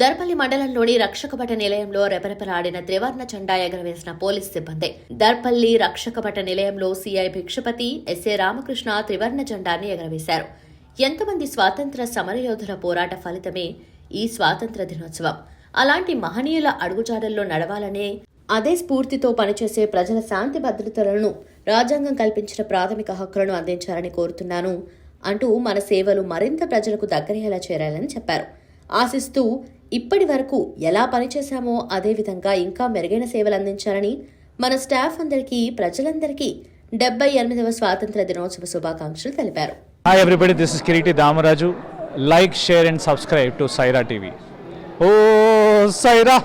దర్పల్లి మండలంలోని రక్షకభట నిలయంలో రెపరెపలాడిన త్రివర్ణ జెండా ఎగరవేసిన పోలీస్ సిబ్బంది. దర్పల్లి రక్షకభట నిలయంలో సీఐ భిక్షపతి ఎస్ఏ రామకృష్ణ త్రివర్ణ జెండాన్ని ఎగరవేశారు. ఎంతమంది స్వాతంత్ర సమరయోధుల పోరాట ఫలితమే ఈ స్వాతంత్ర దినోత్సవం. అలాంటి మహనీయుల అడుగుజాడల్లో నడవాలనే అదే స్ఫూర్తితో పనిచేసే ప్రజల శాంతి భద్రతలను రాజ్యాంగం కల్పించిన ప్రాథమిక హక్కులను అందించాలని కోరుతున్నాను అంటూ మన సేవలు మరింత ప్రజలకు దగ్గరయ్యేలా చేరాలని చెప్పారు. ఆశిస్తూ ఇప్పటి వరకు ఎలా పనిచేశామో అదేవిధంగా ఇంకా మెరుగైన సేవలు అందించాలని మన స్టాఫ్ అందరికీ ప్రజలందరికీ డెబ్బై ఎనిమిదవ స్వాతంత్ర దినోత్సవ శుభాకాంక్షలు తెలిపారు. Hi everybody this is Kiriti Damaraju like share and subscribe to Saira TV oh Sye Raa